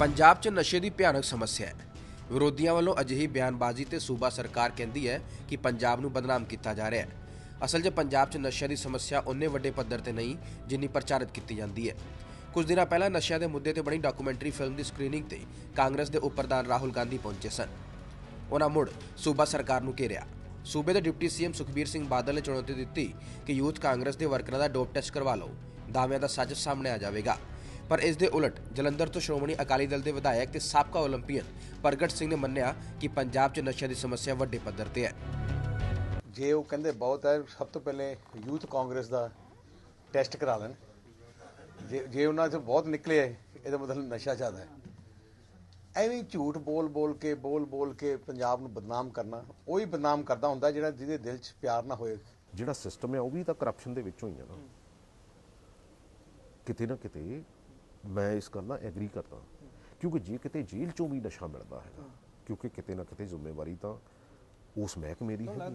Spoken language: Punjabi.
ਪੰਜਾਬ 'ਚ ਨਸ਼ੇ ਦੀ ਭਿਆਨਕ ਸਮੱਸਿਆ ਹੈ। ਵਿਰੋਧੀਆਂ ਵੱਲੋਂ ਅਜਿਹੀ ਬਿਆਨਬਾਜ਼ੀ ਤੇ ਸੂਬਾ ਸਰਕਾਰ ਕਹਿੰਦੀ ਹੈ ਕਿ ਪੰਜਾਬ ਨੂੰ ਬਦਨਾਮ ਕੀਤਾ ਜਾ ਰਿਹਾ ਹੈ। ਅਸਲ 'ਚ ਪੰਜਾਬ 'ਚ ਨਸ਼ਿਆਂ ਦੀ ਸਮੱਸਿਆ ਉਨੇ ਵੱਡੇ ਪੱਧਰ ਤੇ ਨਹੀਂ, ਜਿੰਨੀ ਪ੍ਰਚਾਰਿਤ ਕੀਤੀ ਜਾਂਦੀ ਹੈ। ਕੁਝ ਦਿਨਾਂ ਪਹਿਲਾਂ ਨਸ਼ਿਆਂ ਦੇ ਮੁੱਦੇ ਤੇ ਬਣੀ ਡਾਕੂਮੈਂਟਰੀ ਫਿਲਮ ਦੀ ਸਕਰੀਨਿੰਗ ਤੇ ਕਾਂਗਰਸ ਦੇ ਉਪ ਪ੍ਰਧਾਨ ਰਾਹੁਲ ਗਾਂਧੀ ਪਹੁੰਚੇ ਸਨ। ਉਹਨਾਂ ਮੁੜ ਸੂਬਾ ਸਰਕਾਰ ਨੂੰ ਘੇਰਿਆ। ਸੂਬੇ ਦੇ deputy C M Sukhbir Singh Badal ਨੇ ਚੁਣੌਤੀ ਦਿੱਤੀ ਕਿ ਯੂਥ ਕਾਂਗਰਸ ਦੇ ਵਰਕਰਾਂ ਦਾ ਡੋਪ ਟੈਸਟ ਕਰਵਾ ਲਓ। ਦਾਅਵਿਆਂ ਦਾ ਸੱਚ ਸਾਹਮਣੇ ਆ ਜਾਵੇਗਾ। ਪਰ ਇਸ ਦੇ ਉਲਟ ਜਲੰਧਰ ਤੋਂ ਸ਼੍ਰੋਮਣੀ ਅਕਾਲੀ ਦਲ ਦੇ ਵਿਧਾਇਕ ਤੇ ਸਾਬਕਾ ਓਲੰਪੀਅਨ ਪ੍ਰਗਟ ਸਿੰਘ ਨੇ ਮੰਨਿਆ ਕਿ ਪੰਜਾਬ 'ਚ ਨਸ਼ਿਆਂ ਦੀ ਸਮੱਸਿਆ ਵੱਡੇ ਪੱਧਰ ਤੇ ਹੈ। ਜੇ ਉਹ ਕਹਿੰਦੇ ਬਹੁਤ ਹੈ ਸਭ ਤੋਂ ਪਹਿਲੇ ਯੂਥ ਕਾਂਗਰਸ ਦਾ ਟੈਸਟ ਕਰਾ ਲੈਣ। ਜੇ ਜੇ ਉਹਨਾਂ 'ਚ ਬਹੁਤ ਨਿਕਲੇ ਇਹਦਾ ਮਤਲਬ ਨਸ਼ਾ ਜ਼ਿਆਦਾ ਹੈ। ਐਵੇਂ ਝੂਠ ਬੋਲ ਬੋਲ ਕੇ ਬੋਲ ਬੋਲ ਕੇ ਪੰਜਾਬ ਨੂੰ ਬਦਨਾਮ ਕਰਨਾ ਉਹੀ ਬਦਨਾਮ ਕਰਦਾ ਹੁੰਦਾ ਜਿਹੜਾ ਜਿਹਦੇ ਦਿਲ 'ਚ ਪਿਆਰ ਨਾ ਹੋਏ। ਜਿਹੜਾ ਸਿਸਟਮ ਹੈ ਉਹ ਵੀ ਤਾਂ ਕਰਪਸ਼ਨ ਦੇ ਵਿੱਚੋਂ ਹੀ ਹੈ ਨਾ। ਕਿਤੇ ਨਾ ਕਿਤੇ ਮੈਂ ਇਸ ਗੱਲ ਨਾਲ ਐਗਰੀ ਕਰਦਾ ਕਿਉਂਕਿ ਜੇ ਕਿਤੇ ਜੇਲ੍ਹ ਚੋਂ ਵੀ ਨਸ਼ਾ ਮਿਲਦਾ ਹੈਗਾ, ਕਿਉਂਕਿ ਕਿਤੇ ਨਾ ਕਿਤੇ ਜ਼ਿੰਮੇਵਾਰੀ ਤਾਂ ਉਸ ਮਹਿਕਮੇ ਦੀ ਹੈ।